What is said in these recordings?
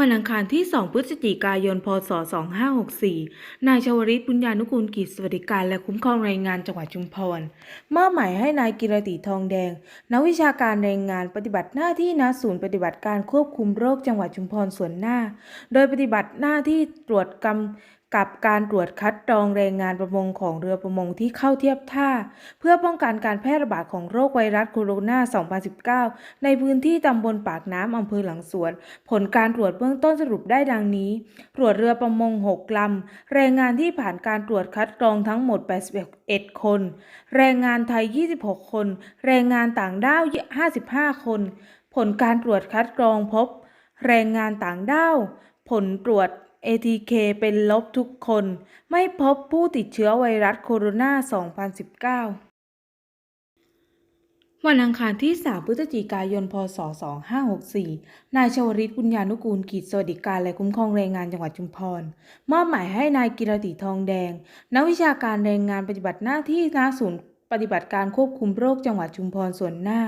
วันอังคารที่ 2 พฤศจิกายน พศ 2564 นายชวริตบุญญานุกูลกิจสวัสดิการและคุ้มครองแรงงานจังหวัดชุมพรมอบหมายให้นายกิรติทองแดง นักวิชาการแรงงานปฏิบัติหน้าที่ณศูนย์ปฏิบัติการควบคุมโรคจังหวัดชุมพรส่วนหน้า โดยปฏิบัติหน้าที่ตรวจกำ กับการตรวจคัดกรองแรงงานประมงของเรือประมงที่เข้าเทียบท่า เพื่อป้องกันการแพร่ระบาดของโรคไวรัสโคโรนา 2019 ในพื้นที่ตำบลปากน้ำอำเภอหลังสวน ผลการตรวจเบื้องต้นสรุปได้ดังนี้ ตรวจเรือประมง 6 ลำ แรงงานที่ผ่านการตรวจคัดกรองทั้งหมด 81 คน แรงงานไทย 26 คน แรงงานต่างด้าว 55 คน ผลการตรวจคัดกรองพบ แรงงานต่างด้าว ผลตรวจ ATK เป็นลบทุกคน ไม่พบผู้ติดเชื้อไวรัสโคโรนา 2019 วันอังคารที่ 3 พฤศจิกายน พศ 2564 นายชวริตบุญญานุกูลกิจสวัสดิการและคุ้มครองแรงงานจังหวัดชุมพร มอบหมายให้นายกิรติทองแดง นักวิชาการแรงงานปฏิบัติหน้าที่ณศูนย์ปฏิบัติการควบคุมโรคจังหวัดชุมพรส่วนหน้า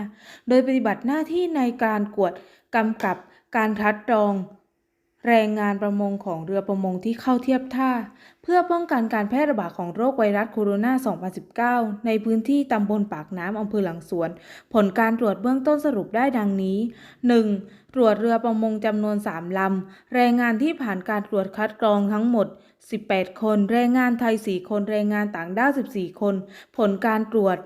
โดยปฏิบัติหน้าที่ในการกวดกำกับการคัดกรอง แรงงานประมงของเรือประมงที่เข้าเทียบท่า เพื่อป้องกันการแพร่ระบาดของโรคไวรัสโคโรนา 2019 ในพื้นที่ตำบลปากน้ำอำเภอหลังสวน ผลการตรวจเบื้องต้นสรุปได้ดังนี้ 1. ตรวจเรือประมงจำนวน 3 ลำ แรงงานที่ผ่านการตรวจคัดกรองทั้งหมด 18 คน แรงงานไทย 4 คน แรงงานต่างด้าว 14 คน ผลการตรวจ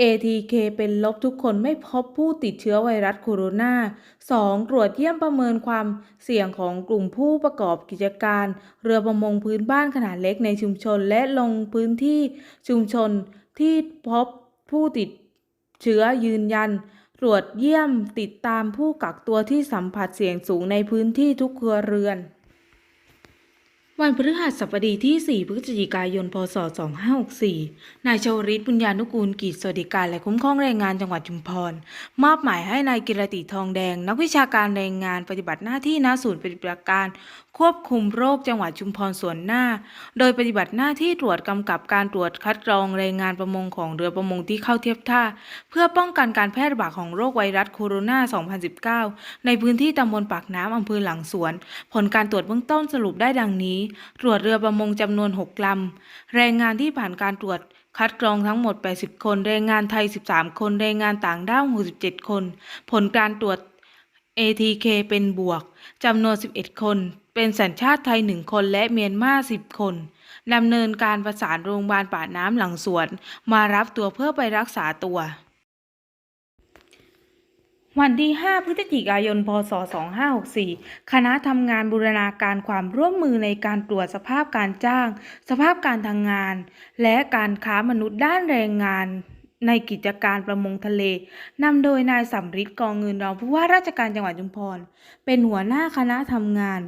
ATK เป็นลบทุกคนไม่พบผู้ติดเชื้อไวรัสโคโรนา 2. ตรวจเยี่ยมประเมินความเสี่ยงของกลุ่มผู้ประกอบกิจการ เรือประมงพื้นบ้านขนาดเล็กในชุมชนและลงพื้นที่ชุมชนที่พบผู้ติดเชื้อยืนยัน ตรวจเยี่ยมติดตามผู้กักตัวที่สัมผัสเสี่ยงสูงในพื้นที่ทุกครัวเรือน วันพฤหัสบดีที่ 4 พฤศจิกายน พศ 2564 นายชวริตบุญญานุกูลกิจสวัสดิการและคุ้มครองแรงงานจังหวัดชุมพร มอบหมายให้นายกิรติทองแดง นักวิชาการแรงงานปฏิบัติหน้าที่ณศูนย์ปฏิบัติการ ควบคุมโรคจังหวัดชุมพรส่วนหน้า โดยปฏิบัติหน้าที่ตรวจกำกับการตรวจคัดกรองแรงงานประมงของเรือประมงที่เข้าเทียบท่า เพื่อป้องกันการแพร่ระบาดของโรคไวรัสโคโรนา 2019 ในพื้นที่ตำบลปากน้ำอำเภอหลังสวน ผลการตรวจเบื้องต้นสรุปได้ดังนี้ตรวจเรือประมงจำนวน 6 ลำ แรงงานที่ผ่านการตรวจคัดกรองทั้งหมด 80 คน แรงงานไทย 13 คน แรงงานต่างด้าว 67 คน ผลการตรวจ ATK เป็นบวก จำนวน 11 คน เป็นสัญชาติไทย 1 คนและเมียนมา 10 คนดำเนินการประสานโรงพยาบาลป่าน้ำหลังสวน มารับตัวเพื่อไปรักษาตัว วันที่ 5 พฤศจิกายน พศ 2564 คณะทำงานบูรณาการความร่วมมือในการตรวจสภาพการจ้าง สภาพการทำงาน และการค้ามนุษย์ด้านแรงงาน ในกิจการประมงทะเล นำโดยนายสำริดกองเงินรองผู้ว่าราชการจังหวัดชุมพร เป็นหัวหน้าคณะทำงาน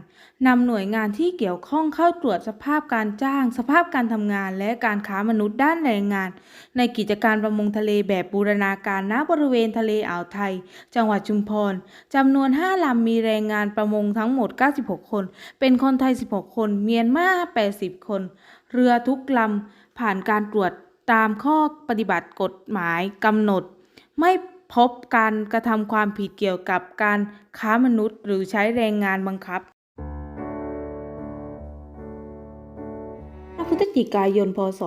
นำหน่วยงานที่เกี่ยวข้องเข้าตรวจสภาพการจ้าง สภาพการทำงาน และการค้ามนุษย์ด้านแรงงาน ในกิจการประมงทะเลแบบบูรณาการณบริเวณทะเลอ่าวไทย จังหวัดชุมพรจำนวน 5ลำมีแรงงานประมงทั้งหมด 96 คน เป็นคนไทย 16 คน เมียนมา 80 คน เรือทุกลำผ่านการตรวจ ตามข้อปฏิบัติกฎหมายกำหนด ไม่พบการกระทำความผิดเกี่ยวกับการค้ามนุษย์ หรือใช้แรงงานบังคับพฤศจิกายน พศ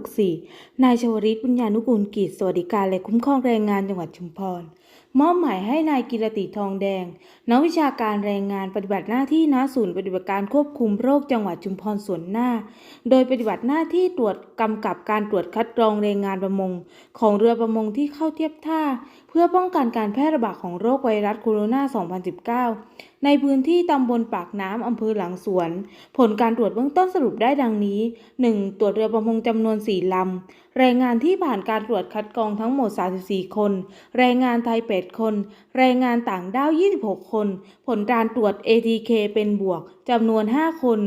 2564 นายชวริตบุญญานุกูลกิจ สวัสดิการและคุ้มครองแรงงานจังหวัดชุมพร มอบหมายให้นายกิรติทองแดง นักวิชาการแรงงานปฏิบัติหน้าที่ณศูนย์ปฏิบัติการควบคุมโรคจังหวัดชุมพรส่วนหน้า โดยปฏิบัติหน้าที่ตรวจกำกับการตรวจคัดกรองแรงงานประมง ของเรือประมงที่เข้าเทียบท่า เพื่อป้องกันการแพร่ระบาดของโรคไวรัสโคโรนา 2019ในพื้นที่ตำบลปากน้ำอำเภอหลังสวน ผลการตรวจเบื้องต้นสรุปได้ดังนี้ 1. ตรวจเรือประมงจำนวน 4 ลำ แรงงานที่ผ่านการตรวจคัดกรองทั้งหมด 34 คน แรงงานไทย 8 คน แรงงานต่างด้าว 26 คน ผลการตรวจ ATK เป็นบวกจำนวน 5 คน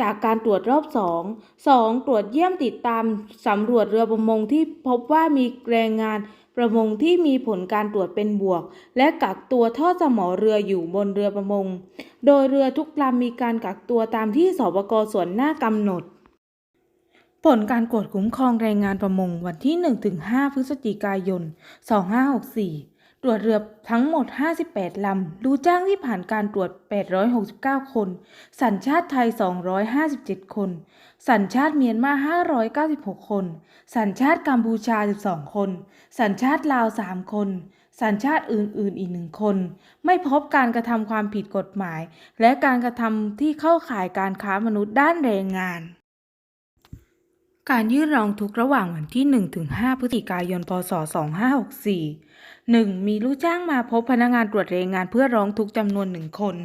จากการตรวจรอบ 2 2. ตรวจเยี่ยมติดตามสำรวจเรือประมงที่พบว่ามีแรงงาน ประมงที่มีผลการตรวจเป็นบวก และกักตัวท่อสมอเรืออยู่บนเรือประมง โดยเรือทุกลำมีการกักตัวตามที่สบกส่วนหน้ากำหนด ผลการกวดคุ้มครองแรงงานประมงวันที่ 1-5 พฤศจิกายน 2564ตรวจเรือทั้งหมด 58 ลำ รู้จ้างที่ผ่านการตรวจ 869 คน สัญชาติไทย 257 คน สัญชาติเมียนมา 596 คน สัญชาติกัมพูชา 12 คน สัญชาติลาว 3 คน สัญชาติอื่น ๆ อีกหนึ่งคน ไม่พบการกระทำความผิดกฎหมาย และการกระทำที่เข้าข่ายการค้ามนุษย์ด้านแรงงานการยื่นร้องทุกข์ระหว่างวันที่ 1-5 พฤศจิกายน พศ 2564 1. มีลูกจ้างมาพบพนักงานตรวจแรงงานเพื่อร้องทุกข์จำนวนหนึ่งคน